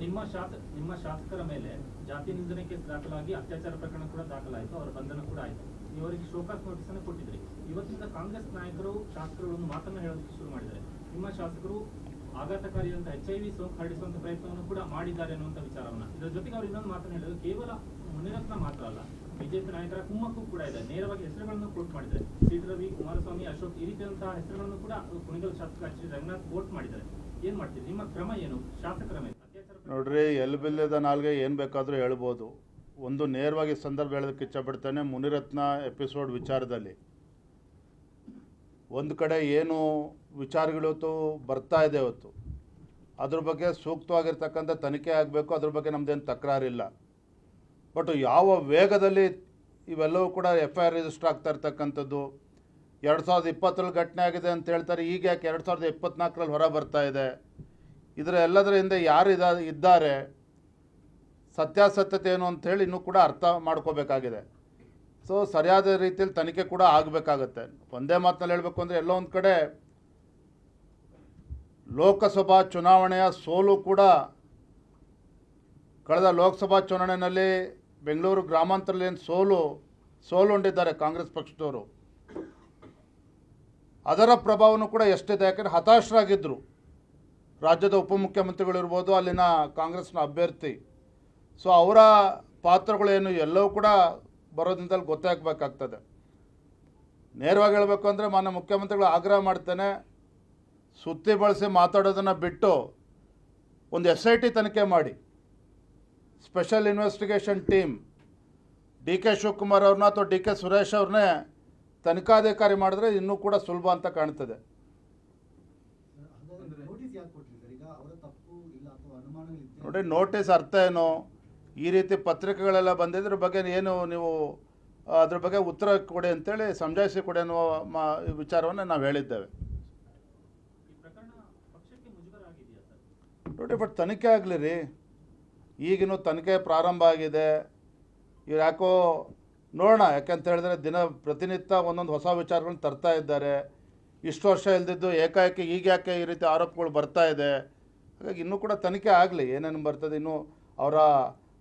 ನಿಮ್ಮ ಶಾಸ ನಿಮ್ಮ ಶಾಸಕರ ಮೇಲೆ ಜಾತಿ ನಿಂದನೆ ಕೇಸ್ ದಾಖಲಾಗಿ ಅತ್ಯಾಚಾರ ಪ್ರಕರಣ ಕೂಡ ದಾಖಲಾಯಿತು, ಅವರ ಬಂಧನ ಕೂಡ ಆಯಿತು. ನೀವು ಅವರಿಗೆ ಶೋಕಾಸ್ ನೋಟಿಸ್ ಅನ್ನು ಕೊಟ್ಟಿದ್ರಿ. ಇವತ್ತಿಂದ ಕಾಂಗ್ರೆಸ್ ನಾಯಕರು, ಶಾಸಕರು ಒಂದು ಮಾತನ್ನ ಹೇಳೋದಕ್ಕೆ ಶುರು ಮಾಡಿದ್ದಾರೆ. ನಿಮ್ಮ ಶಾಸಕರು ಆಘಾತಕಾರಿಯಾದಂಥ ಎಚ್ ಐ ವಿ ಸೋಂಕು ಹರಡಿಸುವಂತ ಪ್ರಯತ್ನವನ್ನು ಕೂಡ ಮಾಡಿದ್ದಾರೆ ಅನ್ನುವಂಥ ವಿಚಾರವನ್ನ. ಇದರ ಜೊತೆಗೆ ಅವರು ಇನ್ನೊಂದು ಮಾತನ್ನು ಹೇಳಿದ್ರು, ಕೇವಲ ಮುನಿರತ್ನ ಮಾತ್ರ ಅಲ್ಲ ಬಿಜೆಪಿ ನಾಯಕರ ಕುಮ್ಮಕ್ಕೂ ಕೂಡ ಇದೆ. ನೇರವಾಗಿ ಹೆಸರುಗಳನ್ನು ಕೋಟ್ ಮಾಡಿದ್ದಾರೆ. ಸಿ ರವಿ ಕುಮಾರಸ್ವಾಮಿ, ಅಶೋಕ್ ಈ ರೀತಿಯಾದಂತಹ ಹೆಸರುಗಳನ್ನು ಕೂಡ ಕುಣಿಗಲ್ ಶಾಸಕ ಎಚ್ ರಂಗನಾಥ್ ಕೋಟ್ ಮಾಡಿದ್ದಾರೆ. ಏನ್ ಮಾಡ್ತೀರಿ? ನಿಮ್ಮ ಕ್ರಮ ಏನು? ಶಾಸಕರ ಮೇಲೆ. ನೋಡ್ರಿ ಎಲ್ಲಿ ಬಿಲ್ಲದ ನಾಲ್ಗೆ ಏನು ಬೇಕಾದರೂ ಹೇಳ್ಬೋದು. ಒಂದು ನೇರವಾಗಿ ಸಂದರ್ಭ ಹೇಳೋದಕ್ಕೆ ಇಚ್ಛಪಡ್ತೇನೆ, ಮುನಿರತ್ನ ಎಪಿಸೋಡ್ ವಿಚಾರದಲ್ಲಿ. ಒಂದು ಕಡೆ ಏನು ವಿಚಾರಗಳಿವತ್ತು ಬರ್ತಾ ಇದೆ ಇವತ್ತು ಅದ್ರ ಬಗ್ಗೆ ಸೂಕ್ತವಾಗಿರ್ತಕ್ಕಂಥ ತನಿಖೆ ಆಗಬೇಕು, ಅದ್ರ ಬಗ್ಗೆ ನಮ್ಮದೇನು ತಕರಾರಿಲ್ಲ. ಬಟ್ ಯಾವ ವೇಗದಲ್ಲಿ ಇವೆಲ್ಲವೂ ಕೂಡ ಎಫ್ ಐ ಆರ್ ರಿಜಿಸ್ಟರ್ ಆಗ್ತಾ ಇರ್ತಕ್ಕಂಥದ್ದು, ಎರಡು ಸಾವಿರದ ಇಪ್ಪತ್ತರಲ್ಲಿ ಘಟನೆ ಆಗಿದೆ ಅಂತ ಹೇಳ್ತಾರೆ, ಈಗ ಯಾಕೆ ಎರಡು ಸಾವಿರದ ಇಪ್ಪತ್ತ್ನಾಲ್ಕರಲ್ಲಿ ಹೊರ ಬರ್ತಾ ಇದೆ? ಇದರ ಎಲ್ಲದರ ಹಿಂದೆ ಯಾರು ಇದ, ಇದ್ದಾರೆ, ಸತ್ಯಾಸತ್ಯತೆ ಏನು ಅಂಥೇಳಿ ಇನ್ನೂ ಕೂಡ ಅರ್ಥ ಮಾಡ್ಕೋಬೇಕಾಗಿದೆ. ಸೊ ಸರಿಯಾದ ರೀತಿಯಲ್ಲಿ ತನಿಖೆ ಕೂಡ ಆಗಬೇಕಾಗತ್ತೆ. ಒಂದೇ ಮಾತಿನಲ್ಲಿ ಹೇಳಬೇಕು ಅಂದರೆ ಎಲ್ಲೋ ಒಂದು ಕಡೆ ಲೋಕಸಭಾ ಚುನಾವಣೆಯ ಸೋಲು ಕೂಡ ಕಳೆದ ಲೋಕಸಭಾ ಚುನಾವಣೆಯಲ್ಲಿ ಬೆಂಗಳೂರು ಗ್ರಾಮಾಂತರದಲ್ಲಿ ಏನು ಸೋಲು ಸೋಲುಂಡಿದ್ದಾರೆ ಕಾಂಗ್ರೆಸ್ ಪಕ್ಷದವರು. ಅದರ ಪ್ರಭಾವನೂ ಕೂಡ ಎಷ್ಟಿದೆ ಯಾಕಂದರೆ ಹತಾಶರಾಗಿದ್ದರು ರಾಜ್ಯದ ಉಪಮುಖ್ಯಮಂತ್ರಿಗಳಿರ್ಬೋದು, ಅಲ್ಲಿನ ಕಾಂಗ್ರೆಸ್ನ ಅಭ್ಯರ್ಥಿ. ಸೊ ಅವರ ಪಾತ್ರಗಳೇನು ಎಲ್ಲವೂ ಕೂಡ ಬರೋದ್ರಿಂದಲೇ ಗೊತ್ತಾಗಬೇಕಾಗ್ತದೆ ನೇರವಾಗಿ ಹೇಳಬೇಕು ಅಂದರೆ, ಮಾನ್ಯ ಮುಖ್ಯಮಂತ್ರಿಗಳು ಆಗ್ರಹ ಮಾಡ್ತೇನೆ ಸುತ್ತಿ ಬಳಸಿ ಮಾತಾಡೋದನ್ನು ಬಿಟ್ಟು ಒಂದು ಎಸ್ ಐ ಟಿ ತನಿಖೆ ಮಾಡಿ. Special investigation team D K Shivakumar ಅವ್ರನ್ನ ಅಥವಾ ಡಿ ಕೆ ಸುರೇಶ್ ಅವ್ರನ್ನೇ ತನಿಖಾಧಿಕಾರಿ ಮಾಡಿದ್ರೆ ಇನ್ನೂ ಕೂಡ ಸುಲಭ ಅಂತ ಕಾಣ್ತದೆ ಹಾಗಾದ್ರೆ ನೋಟಿಸ್ ಯಾಕೆ ಕೊಟ್ರಿ ಸರ್ ಈಗ ಅವರ ತಪ್ಪು ಇಲ್ಲ ಅಥವಾ ಅನುಮಾನಗಳಿದೆ ನೋಡಿ ನೋಟಿಸ್ ಅರ್ಥ ಏನು? ಈ ರೀತಿ ಪತ್ರಿಕೆಗಳೆಲ್ಲ ಬಂದಿದ್ರ ಬಗ್ಗೆ ಏನು ನೀವು, ಅದ್ರ ಬಗ್ಗೆ ಉತ್ತರ ಕೊಡಿ ಅಂತೇಳಿ ಸಮಜಾಯಿಸಿ ಕೊಡಿ ಅನ್ನುವ ಮಾ, ವಿಚಾರವನ್ನು ನಾವು ಹೇಳಿದ್ದೇವೆ. ನೋಡಿ, ಬಟ್ ತನಿಖೆ ಆಗಲಿ ರೀ. ಈಗಿನೂ ತನಿಖೆ ಪ್ರಾರಂಭ ಆಗಿದೆ. ಇವ್ರು ಯಾಕೋ ನೋಡೋಣ, ಯಾಕಂತ ಹೇಳಿದ್ರೆ ದಿನ ಪ್ರತಿನಿತ್ಯ ಒಂದೊಂದು ಹೊಸ ವಿಚಾರಗಳನ್ನ ತರ್ತಾ ಇದ್ದಾರೆ. ಇಷ್ಟು ವರ್ಷ ಇಲ್ದಿದ್ದು ಏಕಾಏಕಿ ಈಗ ಯಾಕೆ ಈ ರೀತಿ ಆರೋಪಗಳು ಬರ್ತಾ ಇದೆ? ಹಾಗಾಗಿ ಇನ್ನೂ ಕೂಡ ತನಿಖೆ ಆಗಲಿ ಏನೇನು ಬರ್ತದೆ ಇನ್ನೂ ಅವರ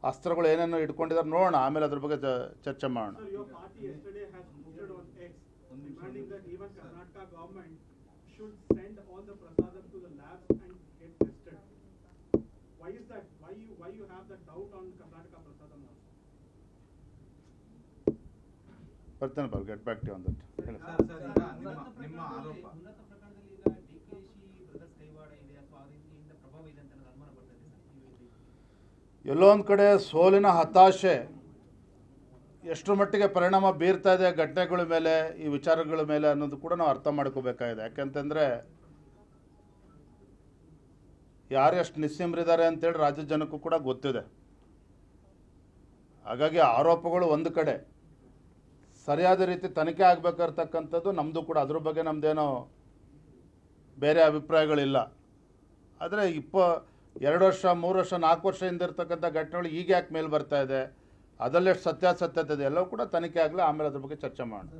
ಅಸ್ತ್ರಗಳು ಏನೇನು ಇಟ್ಕೊಂಡಿದ್ದಾರೆ ನೋಡೋಣ ಆಮೇಲೆ ಅದ್ರ ಬಗ್ಗೆ ಚರ್ಚೆ ಮಾಡೋಣ. ಬರ್ತೇನೆ your party yesterday has posted ನಿಮ್ಮ ನಿಮ್ಮ demanding ರೀತಿ. ಎಲ್ಲೋ ಒಂದು ಕಡೆ ಸೋಲಿನ ಹತಾಶೆ ಎಷ್ಟು ಮಟ್ಟಿಗೆ ಪರಿಣಾಮ ಬೀರ್ತಾ ಇದೆ ಘಟನೆಗಳ ಮೇಲೆ, ಈ ವಿಚಾರಗಳ ಮೇಲೆ ಅನ್ನೋದು ಕೂಡ ನಾವು ಅರ್ಥ ಮಾಡ್ಕೋಬೇಕಾಗಿದೆ. ಯಾಕೆಂತಂದರೆ, ಯಾರು ಎಷ್ಟು ನಿಸ್ಸಿಮ್ರಿದ್ದಾರೆ ಅಂತೇಳಿ ರಾಜ್ಯ ಜನಕ್ಕೂ ಕೂಡ ಗೊತ್ತಿದೆ. ಹಾಗಾಗಿ ಆರೋಪಗಳು ಒಂದು ಕಡೆ. ಸರಿಯಾದ ರೀತಿ ತನಿಖೆ ಆಗಬೇಕಾಗಿರ್ತಕ್ಕಂಥದ್ದು ನಮ್ಮದು ಕೂಡ. ಅದ್ರ ಬಗ್ಗೆ ನಮ್ಮದೇನೋ ಬೇರೆ ಅಭಿಪ್ರಾಯಗಳಿಲ್ಲ. ಆದರೆ ಇಪ್ಪ ಎರಡು ವರ್ಷ, ಮೂರು ವರ್ಷ, ನಾಲ್ಕು ವರ್ಷ ಹಿಂದಿರ್ತಕ್ಕಂಥ ಘಟನೆಗಳು ಈಗ ಯಾಕೆ ಮೇಲೆ ಬರ್ತಾ ಇದೆ ಅದರಲ್ಲೆಷ್ಟು ಸತ್ಯಾಸತ್ಯತೆ ಇದೆ, ಎಲ್ಲವೂ ಕೂಡ ತನಿಖೆ ಆಗಲಿ ಆಮೇಲೆ ಅದ್ರ ಬಗ್ಗೆ ಚರ್ಚೆ ಮಾಡೋಣ.